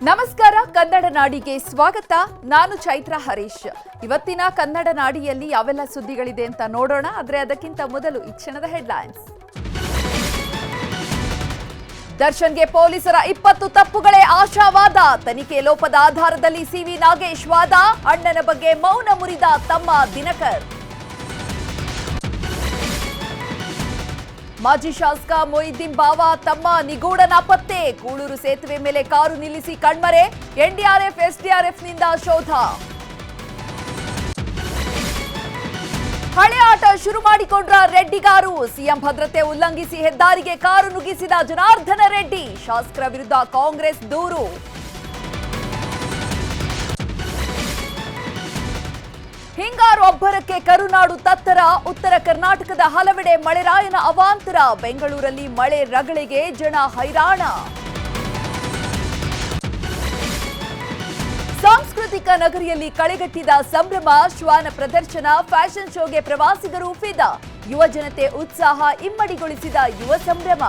ನಮಸ್ಕಾರ, ಕನ್ನಡ ನಾಡಿಗೆ ಸ್ವಾಗತ. ನಾನು ಚೈತ್ರ ಹರೀಶ್. ಇವತ್ತಿನ ಕನ್ನಡ ನಾಡಿಯಲ್ಲಿ ಯಾವೆಲ್ಲ ಸುದ್ದಿಗಳಿದೆ ಅಂತ ನೋಡೋಣ. ಆದರೆ ಅದಕ್ಕಿಂತ ಮೊದಲು ಈ ಕ್ಷಣದ ಹೆಡ್ಲೈನ್ಸ್ ದರ್ಶನ್ಗೆ ಪೊಲೀಸರ ಇಪ್ಪತ್ತು ತಪ್ಪುಗಳೇ ಆಶಾವಾದ. ತನಿಖೆ ಲೋಪದ ಆಧಾರದಲ್ಲಿ ಸಿವಿ ನಾಗೇಶ್ ವಾದ. ಅಣ್ಣನ ಬಗ್ಗೆ ಮೌನ ಮುರಿದ ತಮ್ಮ ದಿನಕರ್. ಮಾಜಿ ಶಾಸಕ ಮೊಯಿದ್ದೀನ್ ಬಾವ ತಮ್ಮ ನಿಗೂಢ ನಾಪತ್ತೆ. ಕೂಳೂರು ಸೇತುವೆ ಮೇಲೆ ಕಾರು ನಿಲ್ಲಿಸಿ ಕಣ್ಮರೆ. ಎನ್ಡಿಆರ್ಎಫ್, ಎಸ್ಡಿಆರ್ಎಫ್ನಿಂದ ಶೋಧ. ಹಳೆ ಆಟ ಶುರು ಮಾಡಿಕೊಂಡ್ರ ರೆಡ್ಡಿಗಾರು ಸಿಎಂ ಭದ್ರತೆ ಉಲ್ಲಂಘಿಸಿ ಹೆದ್ದಾರಿಗೆ ಕಾರು ನುಗ್ಗಿಸಿದ ಜನಾರ್ದನ ರೆಡ್ಡಿ. ಶಾಸಕರ ವಿರುದ್ಧ ಕಾಂಗ್ರೆಸ್ ದೂರು. ಹಿಂಗಾರು ಅಬ್ಬರಕ್ಕೆ ಕರುನಾಡು ತತ್ತರ, ಉತ್ತರ ಕರ್ನಾಟಕದ ಹಲವೆಡೆ ಮಳೆರಾಯನ ಅವಾಂತರ. ಬೆಂಗಳೂರಲ್ಲಿ ಮಳೆ ರಗಳಿಗೆ ಜನ ಹೈರಾಣ. ಸಾಂಸ್ಕೃತಿಕ ನಗರಿಯಲ್ಲಿ ಕಳೆಗಟ್ಟಿದ ಸಂಭ್ರಮ, ಶ್ವಾನ ಪ್ರದರ್ಶನ, ಫ್ಯಾಷನ್ ಶೋಗೆ ಪ್ರವಾಸಿಗರು ಫಿದ ಯುವಜನತೆ ಉತ್ಸಾಹ ಇಮ್ಮಡಿಗೊಳಿಸಿದ ಯುವ ಸಂಭ್ರಮ.